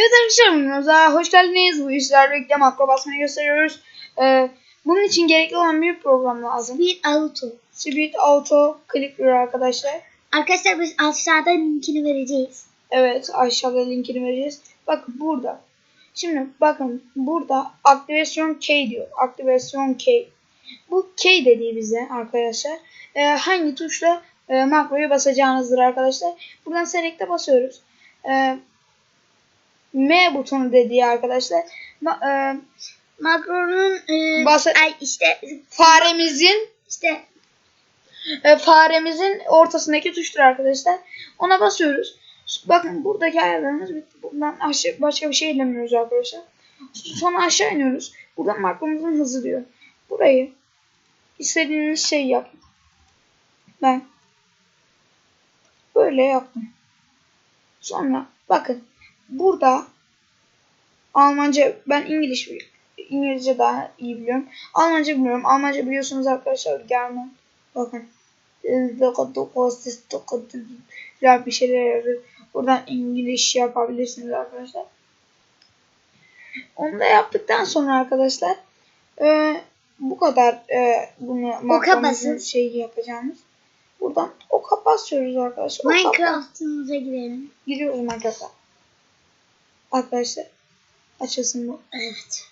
Evet arkadaşlar hoş geldiniz. Bu işler birlikte makro basmayı gösteriyoruz. Ee, bunun için gerekli olan bir program lazım. Speed Auto. Speed Auto Clicker arkadaşlar. Arkadaşlar biz aşağıda linkini vereceğiz. Evet aşağıda linkini vereceğiz. Bakın burada. Şimdi bakın burada aktivasyon K diyor. Aktivasyon K. Bu K dediği bize arkadaşlar. Ee, hangi tuşla e, makroyu basacağınızdır arkadaşlar. Buradan select'e basıyoruz. Ee, M butonu dediği arkadaşlar. Ma- e, Makronun e, ay işte faremizin işte e, faremizin ortasındaki tuştur arkadaşlar. Ona basıyoruz. Bakın buradaki ayarlarımız bitti. Buradan aşağı, başka bir şey elemiyoruz arkadaşlar. Sonra aşağı iniyoruz. Buradan makromuzun hızı diyor. Burayı istediğiniz şey yapın. Ben böyle yaptım. Sonra bakın burada Almanca ben İngiliz İngilizce daha iyi biliyorum. Almanca bilmiyorum. Almanca biliyorsunuz arkadaşlar gelme. Bakın. Bir şeyler yazıyor. Buradan İngiliz yapabilirsiniz arkadaşlar. Onu da yaptıktan sonra arkadaşlar e, bu kadar e, bunu basın. şeyi yapacağımız. Buradan oka basıyoruz arkadaşlar. Minecraft'ımıza girelim. Giriyoruz Minecraft'a. Arkadaşlar açılsın bu. Evet.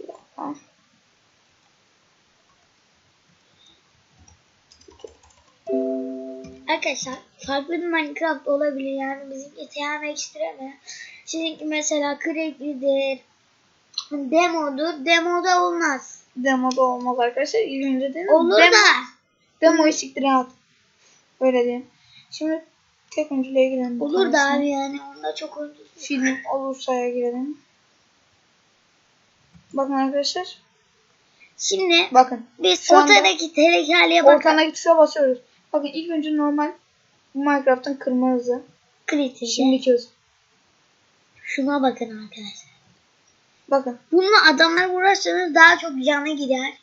Bir dakika. Arkadaşlar farklı bir Minecraft olabilir yani bizimki TM Extreme. Sizinki mesela Cracklidir. Demodur. Demoda olmaz. Demoda olmaz arkadaşlar. İlk önce dedim. Olur Demo, da. Demoyu siktir at. Öyle diyeyim. Şimdi tek öncülüğe girelim. Olur da abi yani onda çok oyuncusu. Film olursa'ya girelim. Bakın arkadaşlar. Şimdi Bakın. biz ortadaki tekerleğe bakalım. Ortadaki tuşa basıyoruz. Bakın ilk önce normal Minecraft'ın kırmızı. Kritik. Şimdiki hız. Şuna bakın arkadaşlar. Bakın. Bununla adamlar uğraşsanız daha çok canı gider.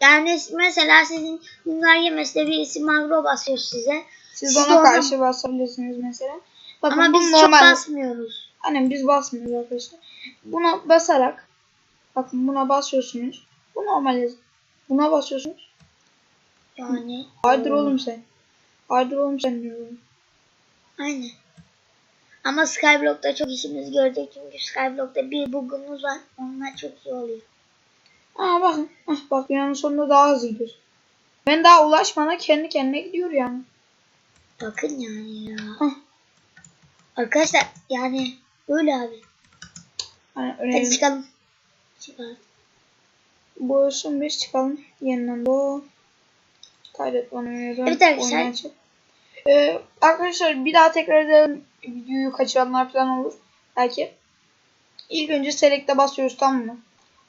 Yani mesela sizin bunlar yemesi birisi magro basıyor size. Siz Siz ona karşı basabilirsiniz mesela. Bakın Ama biz normal. çok basmıyoruz. Annem biz basmıyoruz arkadaşlar. Buna basarak bakın buna basıyorsunuz. Bu normal. Buna basıyorsunuz. Yani Haydır oğlum sen. Haydır oğlum sen diyorum. aynen. Ama Skyblock'ta çok işimiz görecek çünkü Skyblock'ta bir bug'umuz var. Onlar çok iyi oluyor. Aa bakın. Ah, bak dünyanın sonunda daha hızlı gidiyoruz. Ben daha ulaşmadan kendi kendine gidiyor yani. Bakın yani ya. Hah. Arkadaşlar yani böyle abi. Hani Hadi çıkalım. Çıkalım. Boyusun bir çıkalım. Yeniden bu. Kaydet bana. Evet arkadaşlar. Ee, arkadaşlar bir daha tekrar edelim. Videoyu kaçıranlar falan olur. Belki. İlk önce select'e basıyoruz tamam mı?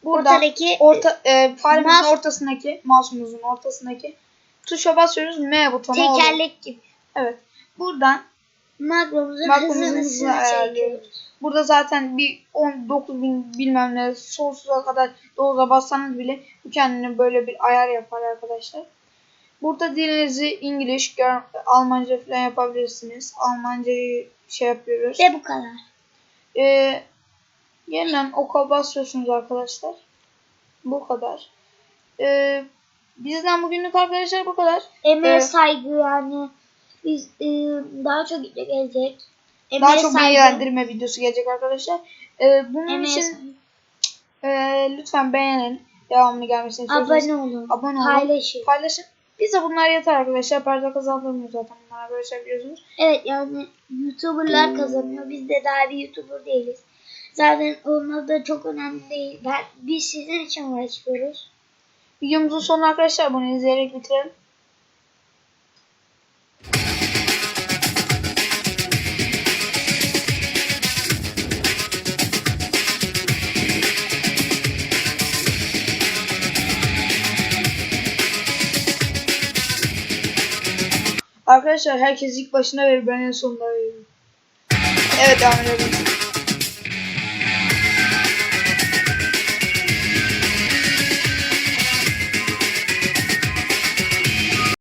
Burada Ortadaki orta, e, faremizin Mouse- ortasındaki, mouse'umuzun ortasındaki tuşa basıyoruz. M butonu tekerlek gibi. Evet. Buradan hızını ayarlıyoruz. çekiyoruz. Burada zaten bir 19 bin bilmem ne sonsuza kadar doza bassanız bile bu kendine böyle bir ayar yapar arkadaşlar. Burada dilinizi İngiliz, Almanca falan yapabilirsiniz. Almancayı şey yapıyoruz. Ve bu kadar. Ee, yeniden oka basıyorsunuz arkadaşlar. Bu kadar. Ee, bizden bugünlük arkadaşlar bu kadar. Emeğe Evet. saygı yani. Biz e, daha çok video gelecek. Emeğe Daha çok bilgilendirme videosu gelecek arkadaşlar. Ee, bunun Emeğe için saygı. e, lütfen beğenin. Devamını gelmesini istiyorsanız. Abone olun. Abone olun. Paylaşın. Paylaşın. Bize bunlar yeter arkadaşlar. Para kazandırmıyor zaten bunlar arkadaşlar biliyorsunuz. Evet yani YouTuber'lar kazanıyor. Biz de daha bir YouTuber değiliz. Zaten onlar da çok önemli değil. Ben, biz sizin için uğraşıyoruz. Videomuzun sonuna arkadaşlar bunu izleyerek bitirelim. Arkadaşlar herkes ilk başına verir ben en sonunda veririm. Evet devam edelim.